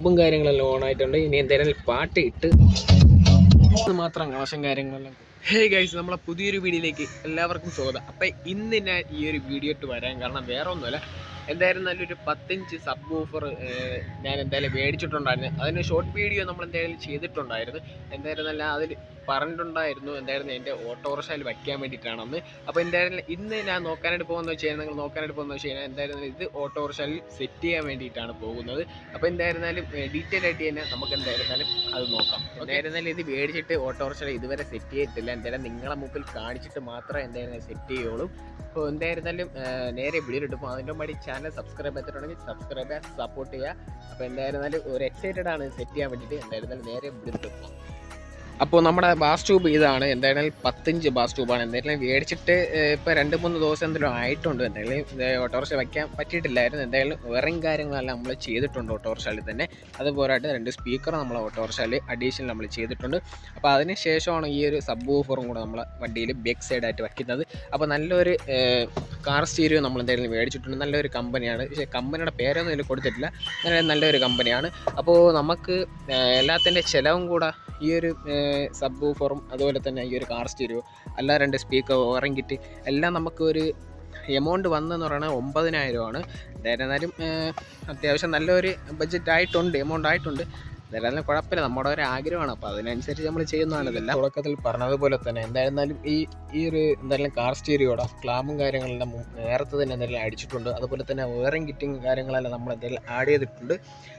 സബും കാര്യങ്ങളെല്ലാം ഓൺ ആയിട്ടുണ്ട് ഇനി എന്തായാലും പാട്ട് ഇട്ട് മാത്രം കണക്ഷൻ കാര്യങ്ങളെല്ലാം. ഹേ ഗൈസ് നമ്മളെ പുതിയൊരു വീഡിയോയിലേക്ക് എല്ലാവർക്കും സ്വാഗതം. അപ്പം ഇന്ന് ഞാൻ ഈ ഒരു വീഡിയോ ഇട്ട് വരാൻ കാരണം വേറെ ഒന്നുമല്ല. എന്തായാലും നല്ലൊരു പത്തിഞ്ച് സബ് ഓഫർ ഞാൻ എന്തായാലും മേടിച്ചിട്ടുണ്ടായിരുന്നു. അതിന് ഷോർട്ട് വീഡിയോ നമ്മൾ എന്തായാലും ചെയ്തിട്ടുണ്ടായിരുന്നു. എന്തായാലും നല്ല അതിൽ പറഞ്ഞിട്ടുണ്ടായിരുന്നു. എന്തായിരുന്നു എന്റെ ഓട്ടോറിക്ഷയിൽ വയ്ക്കാൻ വേണ്ടിയിട്ടാണെന്ന്. അപ്പോൾ എന്തായാലും ഇന്ന് ഞാൻ നോക്കാനായിട്ട് പോകുന്നത് വെച്ച് കഴിഞ്ഞാൽ നിങ്ങൾ നോക്കാനായിട്ട് പോകുന്നത് വെച്ച് കഴിഞ്ഞാൽ എന്തായാലും ഇത് ഓട്ടോറിക്ഷയിൽ സെറ്റ് ചെയ്യാൻ വേണ്ടിയിട്ടാണ് പോകുന്നത്. അപ്പോൾ എന്തായിരുന്നാലും ഡീറ്റെയിൽ ആയിട്ട് തന്നെ നമുക്ക് എന്തായിരുന്നാലും അത് നോക്കാം. എന്തായിരുന്നാലും ഇത് മേടിച്ചിട്ട് ഓട്ടോറിക്ഷയിൽ ഇതുവരെ സെറ്റ് ചെയ്തിട്ടില്ല. എന്തായാലും നിങ്ങളെ മുമ്പിൽ കാണിച്ചിട്ട് മാത്രമേ എന്തായാലും സെറ്റ് ചെയ്യുള്ളൂ. അപ്പോൾ എന്തായിരുന്നാലും നേരെ പോകും അതിന്റെ മടി ചാനൽ സബ്സ്ക്രൈബ് ചെയ്തിട്ടുണ്ടെങ്കിൽ സബ്സ്ക്രൈബ് ചെയ്യുക സപ്പോർട്ട് ചെയ്യുക. അപ്പോൾ എന്തായിരുന്നാലും ഒരു എക്സൈറ്റഡ് ആണ് സെറ്റ് ചെയ്യാൻ വേണ്ടിയിട്ട്. എന്തായിരുന്നാലും നേരെ വീഡിയോ പോകും അപ്പോൾ നമ്മുടെ ബാസ് ട്യൂബ് ഇതാണ്. എന്തായാലും പത്തഞ്ച് ബാസ് ട്യൂബാണ്. എന്തായാലും മേടിച്ചിട്ട് ഇപ്പോൾ രണ്ട് മൂന്ന് ദിവസം എന്തെങ്കിലും ആയിട്ടുണ്ട്. എന്തായാലും ഓട്ടോറിക്ഷ വയ്ക്കാൻ പറ്റിയിട്ടില്ലായിരുന്നു. എന്തായാലും വേറെയും കാര്യങ്ങളെല്ലാം നമ്മൾ ചെയ്തിട്ടുണ്ട് ഓട്ടോറിക്ഷയിൽ തന്നെ. അതുപോലായിട്ട് രണ്ട് സ്പീക്കർ നമ്മൾ ഓട്ടോറിക്ഷയിൽ അഡീഷണൽ നമ്മൾ ചെയ്തിട്ടുണ്ട്. അപ്പോൾ അതിന് ശേഷമാണ് ഈ ഒരു സബ് ഓഫറും കൂടെ നമ്മൾ വണ്ടിയിൽ ബാക്ക് സൈഡായിട്ട് വയ്ക്കുന്നത് അപ്പോൾ നല്ലൊരു കാർ സ്റ്റീരിയോ നമ്മൾ എന്തായാലും മേടിച്ചിട്ടുണ്ട്. നല്ലൊരു കമ്പനിയാണ്. പക്ഷേ കമ്പനിയുടെ പേരൊന്നും ഇതിൽ കൊടുത്തിട്ടില്ല. നല്ല നല്ലൊരു കമ്പനിയാണ്. അപ്പോൾ നമുക്ക് എല്ലാത്തിന്റെ ചിലവും കൂടെ ഈ ഒരു സബ് ഫോറും അതുപോലെ തന്നെ ഈ ഒരു കാർ സ്റ്റീരിയോ അല്ല രണ്ട് സ്പീക്കർ ഓറം കിറ്റ് എല്ലാം നമുക്കൊരു എമൗണ്ട് വന്നെന്ന് പറയുന്നത് ഒമ്പതിനായിരമാണ് എന്തായിരുന്നാലും അത്യാവശ്യം നല്ലൊരു ബഡ്ജറ്റ് ആയിട്ടുണ്ട് എമൗണ്ട് ആയിട്ടുണ്ട്. എന്തായാലും കുഴപ്പമില്ല. നമ്മുടെ ഒരു ആഗ്രഹമാണ്. അപ്പോൾ അതിനനുസരിച്ച് നമ്മൾ ചെയ്യുന്നതാണ് ഇതെല്ലാം. തുടക്കത്തിൽ പറഞ്ഞതുപോലെ തന്നെ എന്തായിരുന്നാലും ഈ ഈ ഒരു എന്തായാലും കാർ സ്റ്റീരിയോടെ ക്ലാമും കാര്യങ്ങളെല്ലാം നേരത്തെ തന്നെ എന്തെങ്കിലും അടിച്ചിട്ടുണ്ട്. അതുപോലെ തന്നെ വേറെയും കിറ്റിങ് കാര്യങ്ങളെല്ലാം നമ്മൾ എന്തെങ്കിലും ആഡ് ചെയ്തിട്ടുണ്ട്.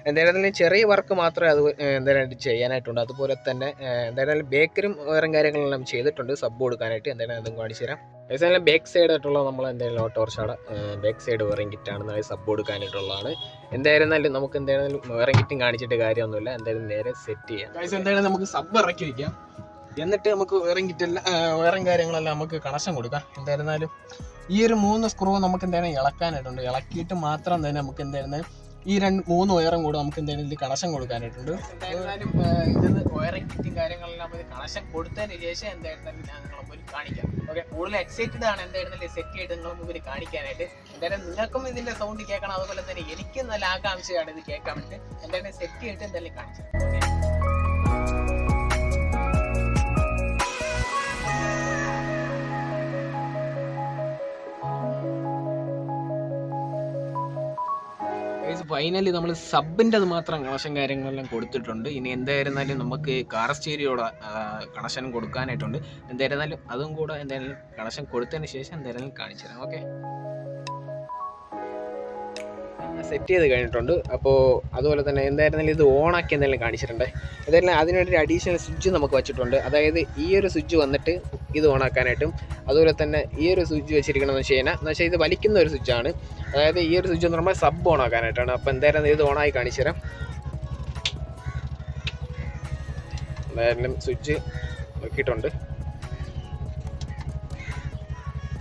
എന്തായാലും ചെറിയ വർക്ക് മാത്രമേ അത് എന്തായാലും ചെയ്യാനായിട്ടുണ്ട് അതുപോലെ തന്നെ എന്തായിരുന്നാലും എന്തായാലും ബേക്കറും വേറെ കാര്യങ്ങളെല്ലാം ചെയ്തിട്ടുണ്ട്. സബ് കൊടുക്കാനായിട്ട് എന്തായാലും അതും കാണിച്ചു തരാം ഏതായാലും ബാക്ക് സൈഡ് ആയിട്ടുള്ള നമ്മൾ എന്തായാലും ഓട്ടോറിക്ഷയുടെ ബാക്ക് സൈഡ് വേറെ കിറ്റാണ് നല്ല സബ് കൊടുക്കാനായിട്ടുള്ളതാണ് എന്തായിരുന്നാലും നമുക്ക് എന്തായാലും വേറെ കിറ്റും കാണിച്ചിട്ട് കാര്യമൊന്നുമില്ല. എന്തായാലും നേരെ സെറ്റ് ചെയ്യാം. എന്തായാലും നമുക്ക് സബ് ഇറക്കി വയ്ക്കാം എന്നിട്ട് നമുക്ക് വേറെ കിറ്റെല്ലാം വേറെ കാര്യങ്ങളെല്ലാം നമുക്ക് കണക്ഷൻ കൊടുക്കാം. എന്തായിരുന്നാലും ഈ ഒരു മൂന്ന് സ്ക്രൂ നമുക്ക് എന്തായാലും ഇളക്കാനായിട്ടുണ്ട്. ഇളക്കിയിട്ട് മാത്രം തന്നെ നമുക്ക് എന്തായിരുന്നാലും ഈ രണ്ട് മൂന്ന് ഉയരം കൂടെ നമുക്ക് എന്തായാലും ഇതിൽ കണക്ഷൻ കൊടുക്കാനായിട്ടുണ്ട്. കിറ്റും കാര്യങ്ങളെല്ലാം കണക്ഷൻ കൊടുത്തതിന് ശേഷം എന്തായിരുന്നാലും ഞാൻ നിങ്ങളെ മുമ്പിൽ കാണിക്കാം. ഓക്കെ കൂടുതൽ എക്സൈറ്റഡ് ആണ് എന്തായിരുന്നാലും സെറ്റ് ചെയ്ത് നിങ്ങളെ മുമ്പിൽ കാണിക്കാനായിട്ട്. എന്തായാലും നിങ്ങൾക്കും ഇതിന്റെ സൗണ്ട് കേൾക്കണം അതുപോലെ തന്നെ എനിക്കും നല്ല ആകാംക്ഷയാണ് ഇത് കേൾക്കാൻ വേണ്ടി. എന്തായാലും സെറ്റ് ചെയ്തിട്ട് എന്തായാലും കാണിച്ചു ഫൈനലി നമ്മൾ സബിന്റെ അത് മാത്രം കണക്ഷൻ കാര്യങ്ങളെല്ലാം കൊടുത്തിട്ടുണ്ട്. ഇനി എന്തായിരുന്നാലും നമുക്ക് കാർ സ്റ്റീരിയോടെ കണക്ഷൻ കൊടുക്കാനായിട്ടുണ്ട്. എന്തായിരുന്നാലും അതും കൂടെ എന്തായാലും കണക്ഷൻ കൊടുത്തതിന് ശേഷം എന്തായാലും കാണിച്ചു തരാം ഓക്കെ സെറ്റ് ചെയ്ത് കഴിഞ്ഞിട്ടുണ്ട്. അപ്പോൾ അതുപോലെ തന്നെ എന്തായിരുന്നാലും ഇത് ഓണാക്കി എന്തെങ്കിലും കാണിച്ചിട്ടുണ്ട്? എന്തായാലും അതിനൊരു അഡീഷണൽ സ്വിച്ച് നമുക്ക് വെച്ചിട്ടുണ്ട്. അതായത് ഈ ഒരു സ്വിച്ച് വന്നിട്ട് ഇത് ഓണാക്കാനായിട്ടും അതുപോലെ തന്നെ ഈ ഒരു സ്വിച്ച് വെച്ചിരിക്കണമെന്ന് വെച്ച് കഴിഞ്ഞാൽ എന്ന് വെച്ചാൽ ഇത് വലിക്കുന്ന ഒരു സ്വിച്ചാണ് അതായത് ഈ ഒരു സ്വിച്ച് എന്ന് പറയുമ്പോൾ സബ് ഓൺ ആക്കാനായിട്ടാണ് അപ്പോൾ എന്തായാലും ഇത് ഓണായി കാണിച്ചു തരാം എന്തായാലും സ്വിച്ച് നോക്കിയിട്ടുണ്ട്.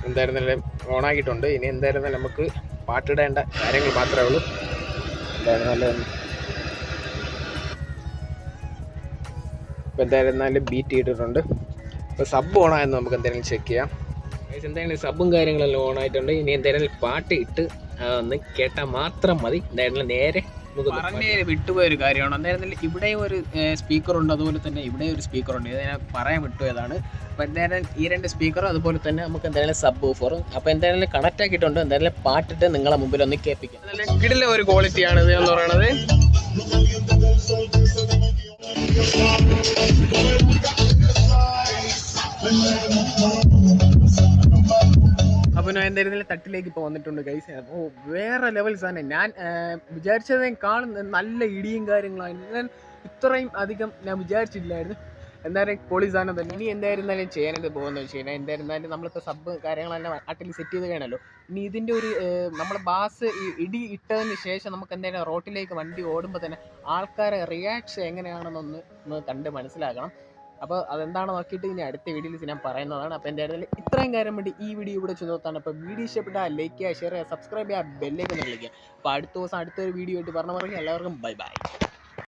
എന്തായിരുന്നാലും ഓണാക്കിയിട്ടുണ്ട്. ഇനി എന്തായിരുന്നാലും നമുക്ക് പാട്ടിടേണ്ട കാര്യങ്ങൾ മാത്രമേ ഉള്ളൂ. എന്തായിരുന്നാലും ഇപ്പോൾ നല്ല ബീറ്റ് ചെയ്തിട്ടുണ്ട് ഇപ്പോൾ സബ് ഓണായെന്ന് നമുക്ക് എന്തായാലും ചെക്ക് ചെയ്യാം. എന്തായാലും സബും കാര്യങ്ങളെല്ലാം ഓൺ ആയിട്ടുണ്ട്. ഇനി എന്തായാലും പാട്ട് ഇട്ട് ഒന്ന് കേട്ടാൽ മാത്രം മതി. എന്തായാലും നേരെ പറഞ്ഞ വിട്ടുപോയ ഒരു കാര്യമാണ്. എന്തായാലും ഇവിടെ ഒരു സ്പീക്കർ ഉണ്ട് അതുപോലെ തന്നെ ഇവിടെ ഒരു സ്പീക്കർ ഉണ്ട് ഇത് ഞാൻ പറയാൻ വിട്ടുപോയതാണ് അപ്പോൾ എന്തായാലും ഈ രണ്ട് സ്പീക്കറും അതുപോലെ തന്നെ നമുക്ക് എന്തായാലും സബ് ഓഫറും അപ്പോൾ എന്തായാലും കണക്റ്റ് ആക്കിയിട്ടുണ്ട്. എന്തായാലും പാട്ടിട്ട് നിങ്ങളെ മുമ്പിൽ ഒന്ന് കേൾപ്പിക്കാം. നല്ല കിടിലെ ഒരു ക്വാളിറ്റിയാണ് ഇത് എന്ന് ഞാൻ എന്തായാലും തട്ടിലേക്ക് ഇപ്പോൾ വന്നിട്ടുണ്ട് ഗൈസ് അപ്പോൾ വേറെ ലെവൽ സാധനം. ഞാൻ വിചാരിച്ചതിനേക്കാളും നല്ല ഇടിയും കാര്യങ്ങളായിരുന്നു ഞാൻ ഇത്രയും അധികം ഞാൻ വിചാരിച്ചില്ലായിരുന്നു എന്തായാലും പൊളി സാധനം തന്നെ. ഇനി എന്തായിരുന്നാലും ചെയ്യാനത് പോകുന്നത് വെച്ച് കഴിഞ്ഞാൽ എന്തായിരുന്നാലും നമ്മളിപ്പോൾ സബ് കാര്യങ്ങളെല്ലാം അട്ടിൽ സെറ്റ് ചെയ്ത് കഴിഞ്ഞല്ലോ ഇനി ഇതിന്റെ ഒരു നമ്മൾ ബാസ് ഇടി ഇട്ടതിന് ശേഷം നമുക്ക് എന്തായാലും റോട്ടിലേക്ക് വണ്ടി ഓടുമ്പോൾ തന്നെ ആൾക്കാരെ റിയാക്ഷൻ എങ്ങനെയാണെന്നൊന്ന് കണ്ട് മനസ്സിലാക്കണം. അപ്പോൾ അതെന്താണ് നോക്കിയിട്ട് ഇനി അടുത്ത വീഡിയോയിൽ ഞാൻ പറയുന്നതാണ്. അപ്പോൾ എന്തായാലും ഇത്രയും കാര്യം വേണ്ടി ഈ വീഡിയോ ഇവിടെ ചെന്നോത്താണ് അപ്പോൾ വീഡിയോ ഇഷ്ടപ്പെട്ടാൽ ലൈക്ക് ചെയ്യുക ഷെയർ ചെയ്യുക സബ്സ്ക്രൈബ് ചെയ്യുക ബെല്ലേക്ക് വിളിക്കുക അപ്പോൾ അടുത്ത ദിവസം അടുത്തൊരു വീഡിയോ ആയിട്ട് പറഞ്ഞു പറഞ്ഞാൽ എല്ലാവർക്കും ബൈ ബൈ